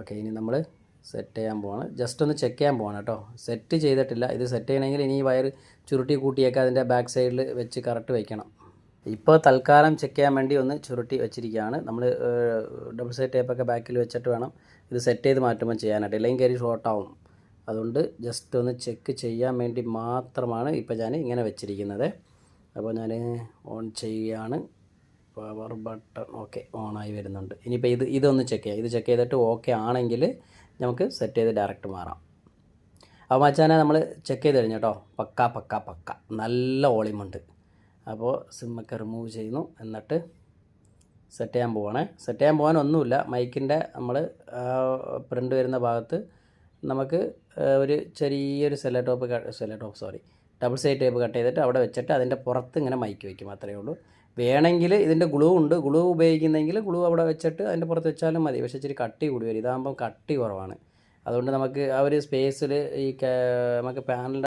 Okay ഇനി നമ്മൾ set ചെയ്യാൻ പോവാണ്. ജസ്റ്റ് ഒന്ന് ചെക്ക് ചെയ്യാൻ പോവാണ് കേട്ടോ. സെറ്റ് ചെയ്തിട്ടില്ല. ഇത് സെറ്റ് ചെയ്യണമെങ്കിൽ ഇനി ഈ വയർ ചുരുട്ടി കൂട്ടിയൊക്കെ അതിന്റെ ബാക്ക് സൈഡിൽ വെച്ച് കറക്റ്റ് വയ്ക്കണം ഇപ്പോൾ തൽക്കാലം ചെക്ക് ചെയ്യാൻ വേണ്ടി ഒന്ന് ചുരുട്ടി വെച്ചിരിക്കുകയാണ്. നമ്മൾ ഡബിൾ സൈഡ് ടേപ്പൊക്കെ ബാക്കിൽ വെച്ചിട്ട് വേണം ഇത് സെറ്റ് ചെയ്ത് മാറ്റുമ്പോൾ ചെയ്യാനായിട്ട്. ഇല്ലെങ്കിൽ കയറി ഷോർട്ടാവും അതുകൊണ്ട് ജസ്റ്റ് ഒന്ന് ചെക്ക് ചെയ്യാൻ വേണ്ടി മാത്രമാണ് ഇപ്പോൾ ഞാൻ ഇങ്ങനെ വെച്ചിരിക്കുന്നത്. അപ്പോൾ ഞാൻ ഓൺ ചെയ്യുകയാണ്. പവർ ബട്ടൺ ഓക്കെ ഓണായി വരുന്നുണ്ട്. ഇനിയിപ്പോൾ ഇത് ഇതൊന്ന് ചെക്ക് ചെയ്യാം. ഇത് ചെക്ക് ചെയ്തിട്ട് ഓക്കെ ആണെങ്കിൽ നമുക്ക് സെറ്റ് ചെയ്ത് ഡയറക്റ്റ് മാറാം. അപ്പോൾ മച്ചാനെ നമ്മൾ ചെക്ക് ചെയ്ത് കഴിഞ്ഞു കേട്ടോ പക്ക പക്ക പക്ക. നല്ല ഓളിമുണ്ട് അപ്പോൾ സിമ്മൊക്കെ റിമൂവ് ചെയ്യുന്നു. എന്നിട്ട് സെറ്റ് ചെയ്യാൻ പോവാണേ. സെറ്റ് ചെയ്യാൻ പോകാൻ ഒന്നുമില്ല. മൈക്കിന്റെ നമ്മൾ പ്രിന്റ് വരുന്ന ഭാഗത്ത് നമുക്ക് ഒരു ചെറിയൊരു cellotape cellotape sorry double side tape cut ചെയ്തിട്ട് അവിടെ വെച്ചിട്ട് അതിന്റെ പുറത്ത് ഇങ്ങനെ മൈക്ക് വയ്ക്കും അത്രയേ ഉള്ളൂ. വേണമെങ്കിൽ ഇതിന്റെ ഗ്ലൂ ഉണ്ട്. ഗ്ലൂ ഉപയോഗിക്കുന്നെങ്കിൽ ഗ്ലൂ അവിടെ വെച്ചിട്ട് അതിന്റെ പുറത്ത് വെച്ചാലും മതി. പക്ഷേ ഇച്ചിരി കട്ടി കൂടി വരും. ഇതാകുമ്പം കട്ടി കുറവാണ്. അതുകൊണ്ട് നമുക്ക് ആ ഒരു സ്പേസിൽ ഈ നമുക്ക് പാനലിന്റെ